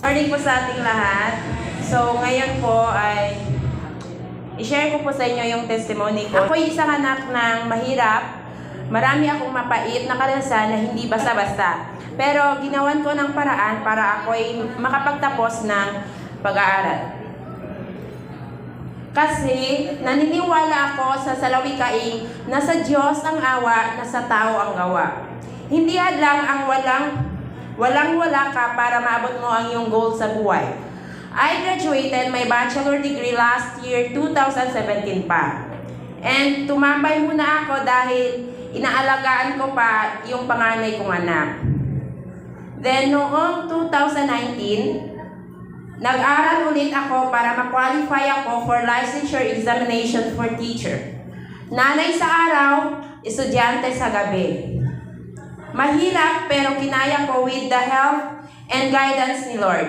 morning po sa ating lahat. So, ngayon po ay i-share ko po sa inyo yung testimony ko. Ako isang anak ng mahirap. Marami akong mapait na karanasan na hindi basta-basta. Pero ginawan ko ng paraan para ako ay makapagtapos ng pag-aaral. Kasi naniniwala ako sa salawikaing na sa Diyos ang awa, na sa tao ang gawa. Hindi hadlang ang walang walang wala ka para maabot mo ang iyong goal sa buhay. I graduated my bachelor degree last year 2017 pa. And tumambay muna ako dahil inaalagaan ko pa yung panganay kong anak. Then noong 2019, Nag-aral ulit ako para ma-qualify ako for licensure examination for teacher. Nanay sa araw, estudyante sa gabi. Mahirap pero kinaya ko with the help and guidance ni Lord.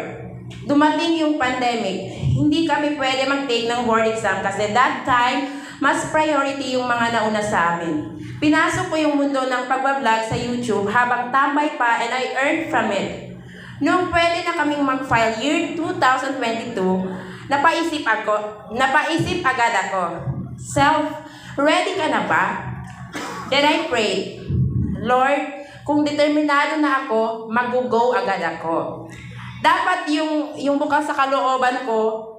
Dumating yung pandemic. Hindi kami pwede mag-take ng board exam kasi that time, mas priority yung mga nauna sa amin. Pinasok ko yung mundo ng pagbablog sa YouTube habang tambay pa and I earned from it. Nung pwede na kaming mag-file year 2022, napaisip ako, napaisip agad ako, Self, ready ka na ba? Then I prayed, Lord, kung determinado na ako, mag-go agad ako. Dapat yung, yung bukas sa kalooban ko,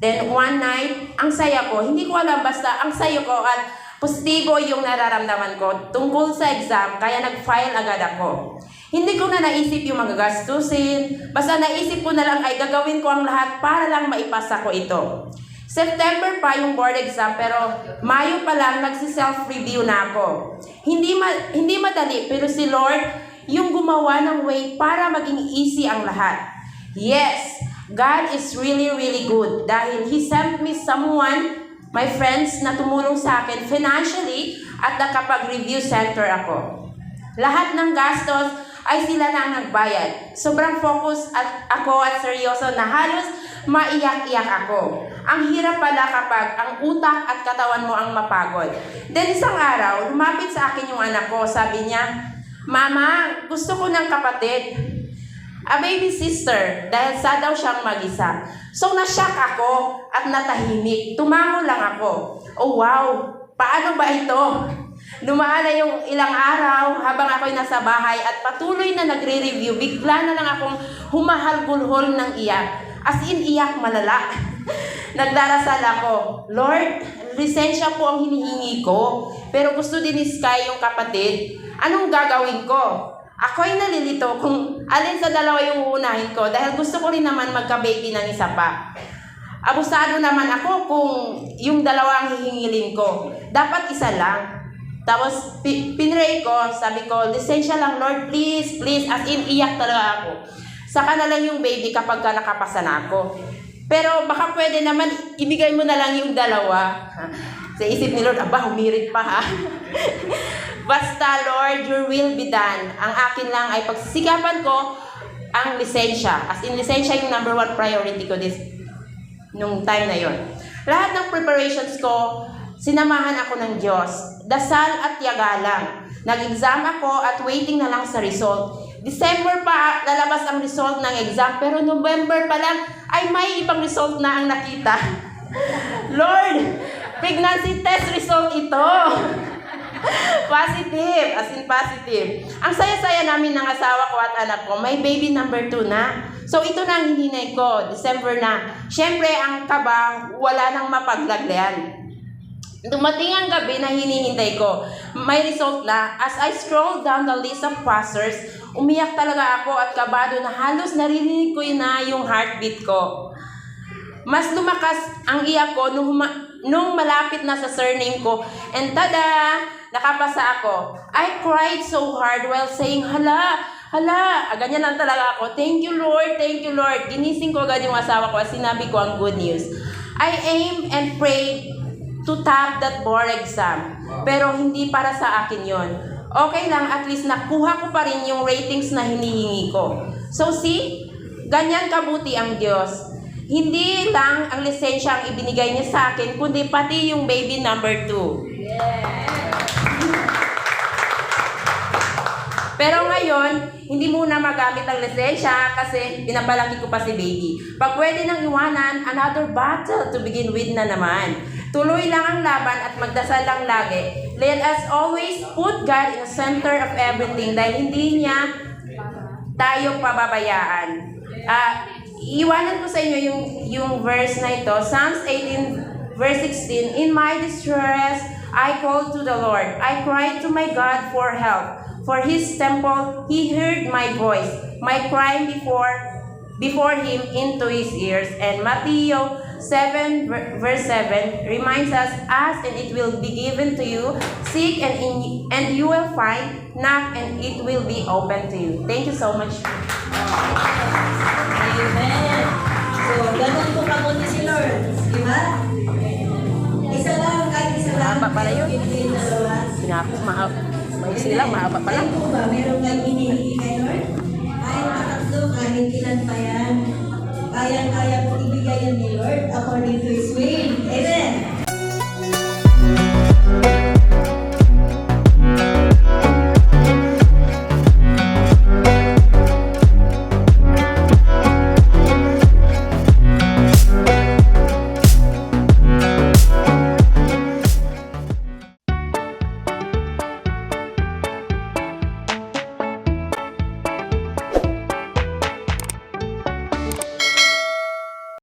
then one night, ang saya ko, hindi ko alam, basta ang saya ko at positibo yung nararamdaman ko tungkol sa exam, kaya nag-file agad ako. Hindi ko na naisip yung magagastusin. Basta naisip ko na lang ay gagawin ko ang lahat para lang maipasa ko ito. September pa yung board exam pero Mayo pa lang nagsi-self-review na ako. Hindi ma hindi madali pero si Lord yung gumawa ng way para maging easy ang lahat. Yes, God is really really good dahil He sent me someone, my friends, na tumulong sa akin financially at nakapag-review center ako. Lahat ng gastos ay sila na ang nagbayad. Sobrang focus at ako at seryoso na halos maiyak-iyak ako. Ang hirap pala kapag ang utak at katawan mo ang mapagod. Then isang araw, lumapit sa akin yung anak ko. Sabi niya, Mama, gusto ko ng kapatid. A baby sister, dahil sa daw siyang mag-isa. So nashock ako at natahimik. Tumango lang ako. Oh wow, paano ba ito? Dumaan na yung ilang araw habang ako'y nasa bahay at patuloy na nagre-review. Bigla na lang akong humahalgulhol ng iyak. As in, iyak malala. Nagdarasal ako, Lord, lisensya po ang hinihingi ko. Pero gusto din ni Sky yung kapatid. Anong gagawin ko? Ako'y nalilito kung alin sa dalawa yung uunahin ko dahil gusto ko rin naman magka-baby ng isa pa. Abusado naman ako kung yung dalawa ang hihingilin ko. Dapat isa lang. Tapos, pi- pinray ko, sabi ko, lisensya lang, Lord, please, please. As in, iyak talaga ako. Saka na lang yung baby kapag ka nakapasa na ako. Pero baka pwede naman, ibigay mo na lang yung dalawa. Sa isip ni Lord, aba, humirit pa ha. Basta, Lord, your will be done. Ang akin lang ay pagsisikapan ko ang lisensya. As in, lisensya yung number one priority ko this nung time na yon. Lahat ng preparations ko, sinamahan ako ng Diyos. Dasal at yaga lang. Nag-exam ako at waiting na lang sa result. December pa lalabas ang result ng exam, pero November pa lang ay may ibang result na ang nakita. Lord, pregnancy test result ito. positive, as in positive. Ang saya-saya namin ng asawa ko at anak ko, may baby number 2 na. So ito na ang hininay ko, December na. Siyempre, ang kaba, wala nang mapaglaglayan. Dumating ang gabi na hinihintay ko. May result na. As I scroll down the list of passers, umiyak talaga ako at kabado na halos naririnig ko na yung heartbeat ko. Mas lumakas ang iyak ko nung, huma- nung malapit na sa surname ko. And tada! Nakapasa ako. I cried so hard while saying, hala, hala, ah, ganyan lang talaga ako. Thank you, Lord, thank you, Lord. Ginising ko agad yung asawa ko at sinabi ko ang good news. I aim and prayed to top that board exam. Pero hindi para sa akin yon. Okay lang, at least nakuha ko pa rin yung ratings na hinihingi ko. So see, ganyan kabuti ang Diyos. Hindi lang ang lisensya ang ibinigay niya sa akin, kundi pati yung baby number 2. Pero ngayon, hindi muna magamit ang lisensya kasi pinapalaki ko pa si baby. Pag pwede nang iwanan, another battle to begin with na naman. Tuloy lang ang laban at magdasal lang lagi. Let us always put God in the center of everything dahil hindi niya tayo pababayaan. Ah, iwanan ko sa inyo yung yung verse na ito, Psalms 18 verse 16, In my distress I called to the Lord. I cried to my God for help. For his temple he heard my voice, my crying before before him into his ears. And Matthew 7 ver- verse 7 reminds us, Ask and it will be given to you, seek and in, and you will find, knock and it will be open to you. Thank you so much. Amen. So, ganun po kabuti si Lord. Di ba? Isa lang, kahit isa lang. Mahaba pala yun. Tapos nila, mahaba pa lang. Ayun meron kang hinihingi kay Lord? Ay, makatlo, kahit ilan pa yan. Kayang-kaya po ibigay yan ni Lord according to His will. Amen!